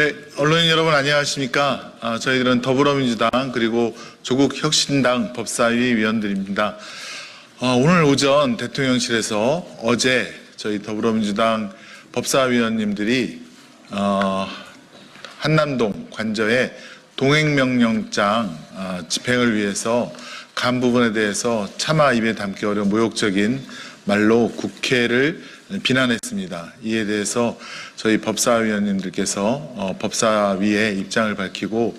네, 언론인 여러분 안녕하십니까? 아, 저희들은 더불어민주당 그리고 조국혁신당 법사위 위원들입니다. 아, 오늘 오전 대통령실에서 어제 저희 더불어민주당 법사위원님들이 어, 한남동 관저에 동행명령장 아, 집행을 위해서 간 부분에 대해서 차마 입에 담기 어려운 모욕적인 말로 국회를 비난했습니다. 이에 대해서 저희 법사위원님들께서 어, 법사위의 입장을 밝히고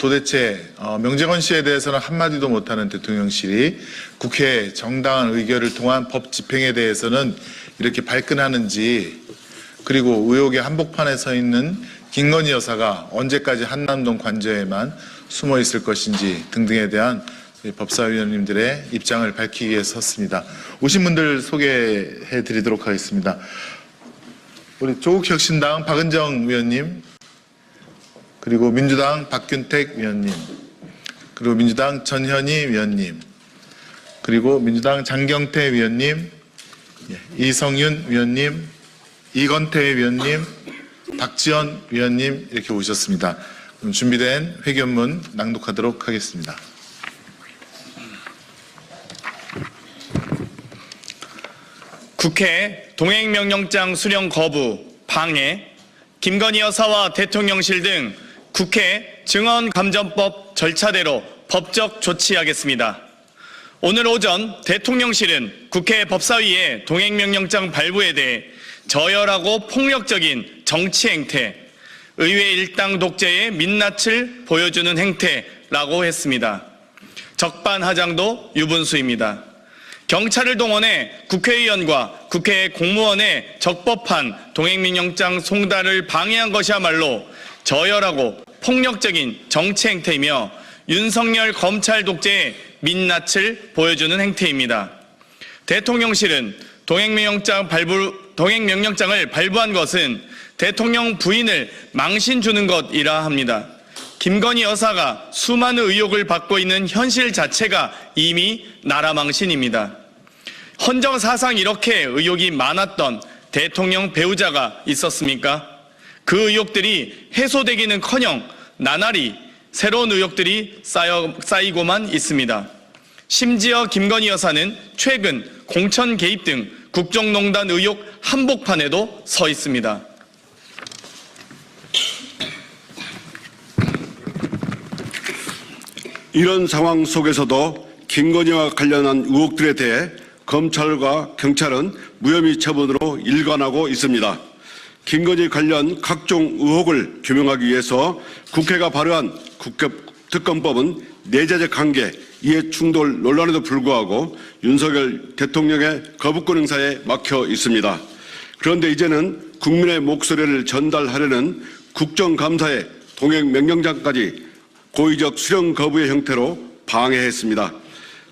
도대체 어, 명재건 씨에 대해서는 한마디도 못하는 대통령실이 국회 정당한 의결을 통한 법 집행에 대해서는 이렇게 발끈하는지 그리고 의혹의 한복판에 서 있는 김건희 여사가 언제까지 한남동 관저에만 숨어 있을 것인지 등등에 대한 법사위원님들의 입장을 밝히기 위해 섰습니다. 오신 분들 소개해 드리도록 하겠습니다. 우리 조국혁신당 박은정 위원님, 그리고 민주당 박균택 위원님, 그리고 민주당 전현희 위원님, 그리고 민주당 장경태 위원님, 예, 이성윤 위원님, 이건태 위원님, 박지원 위원님 이렇게 오셨습니다. 준비된 회견문 낭독하도록 하겠습니다. 국회 동행명령장 수령 거부, 방해, 김건희 여사와 대통령실 등 국회 증언감전법 절차대로 법적 조치하겠습니다. 오늘 오전 대통령실은 국회 법사위의 동행명령장 발부에 대해 저열하고 폭력적인 정치 행태, 의회 일당 독재의 민낯을 보여주는 행태라고 했습니다. 적반하장도 유분수입니다. 경찰을 동원해 국회의원과 국회 공무원의 적법한 동행명령장 송달을 방해한 것이야말로 저열하고 폭력적인 정치 행태이며 윤석열 검찰 독재의 민낯을 보여주는 행태입니다. 대통령실은 동행명령장 발부, 동행명령장을 발부한 것은 대통령 부인을 망신 주는 것이라 합니다. 김건희 여사가 수많은 의혹을 받고 있는 현실 자체가 이미 나라 망신입니다. 헌정 사상 이렇게 의혹이 많았던 대통령 배우자가 있었습니까? 그 의혹들이 해소되기는 커녕 나날이 새로운 의혹들이 쌓여, 쌓이고만 있습니다. 심지어 김건희 여사는 최근 공천 개입 등 국정농단 의혹 한복판에도 서 있습니다. 이런 상황 속에서도 김건희와 관련한 의혹들에 대해 검찰과 경찰은 무혐의 처분으로 일관하고 있습니다. 김건희 관련 각종 의혹을 규명하기 위해서 국회가 발의한 국회 특검법은 내재적 관계, 이해 충돌 논란에도 불구하고 윤석열 대통령의 거부권 행사에 막혀 있습니다. 그런데 이제는 국민의 목소리를 전달하려는 국정감사의 동행 명령장까지 고의적 수령 거부의 형태로 방해했습니다.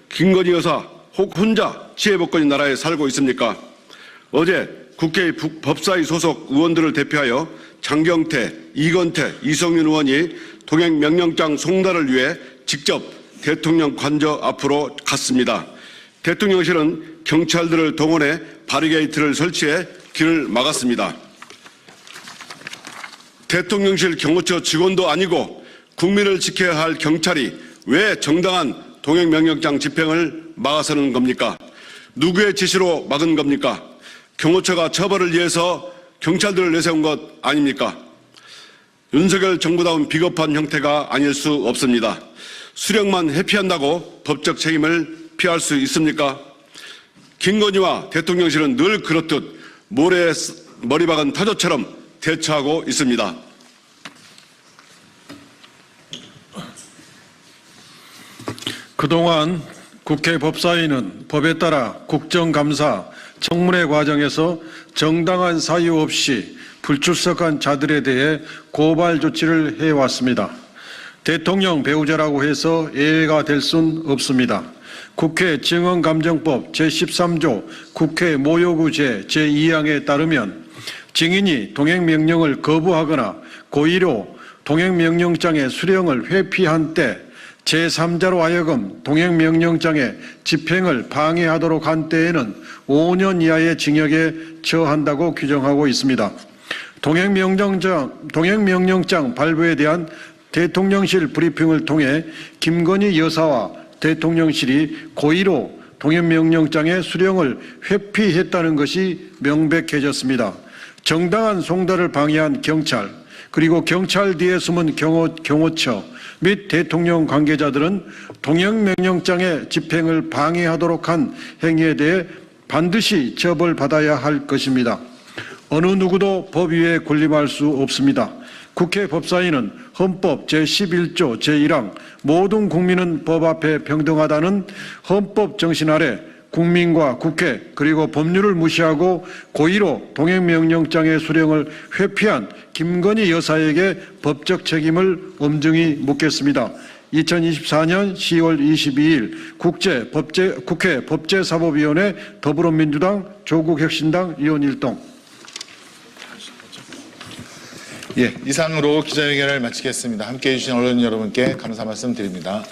김건희 여사 혹 혼자 지혜복권인 나라에 살고 있습니까? 어제 국회 법사위 소속 의원들을 대표하여 장경태, 이건태, 이성윤 의원이 동행 명령장 송달을 위해 직접 대통령 관저 앞으로 갔습니다. 대통령실은 경찰들을 동원해 바리게이트를 설치해 길을 막았습니다. 대통령실 경호처 직원도 아니고 국민을 지켜야 할 경찰이 왜 정당한 동행명령장 집행을 막아서는 겁니까? 누구의 지시로 막은 겁니까? 경호처가 처벌을 위해서 경찰들을 내세운 것 아닙니까? 윤석열 정부다운 비겁한 형태가 아닐 수 없습니다. 수령만 회피한다고 법적 책임을 피할 수 있습니까? 김건희와 대통령실은 늘 그렇듯 모래에 머리 박은 타조처럼 대처하고 있습니다. 그동안 국회 법사위는 법에 따라 국정감사, 청문회 과정에서 정당한 사유 없이 불출석한 자들에 대해 고발 조치를 해왔습니다. 대통령 배우자라고 해서 예외가 될 순 없습니다. 국회 증언감정법 제13조 국회 모욕의제 제2항에 따르면 증인이 동행명령을 거부하거나 고의로 동행명령장의 수령을 회피한 때 제3자로 하여금 동행명령장의 집행을 방해하도록 한 때에는 5년 이하의 징역에 처한다고 규정하고 있습니다. 동행명령장, 동행명령장 발부에 대한 대통령실 브리핑을 통해 김건희 여사와 대통령실이 고의로 동행명령장의 수령을 회피했다는 것이 명백해졌습니다. 정당한 송달을 방해한 경찰, 그리고 경찰 뒤에 숨은 경호, 경호처 및 대통령 관계자들은 동행명령장의 집행을 방해하도록 한 행위에 대해 반드시 처벌받아야 할 것입니다. 어느 누구도 법 위에 군림할 수 없습니다. 국회 법사위는 헌법 제11조 제1항 모든 국민은 법 앞에 평등하다는 헌법 정신 아래 국민과 국회 그리고 법률을 무시하고 고의로 동행명령장의 수령을 회피한 김건희 여사에게 법적 책임을 엄중히 묻겠습니다. 2024년 10월 22일 국제 법제, 국회 법제사법위원회 더불어민주당 조국혁신당 의원 일동 예, 이상으로 기자회견을 마치겠습니다. 함께해 주신 언론 여러분께 감사 말씀드립니다.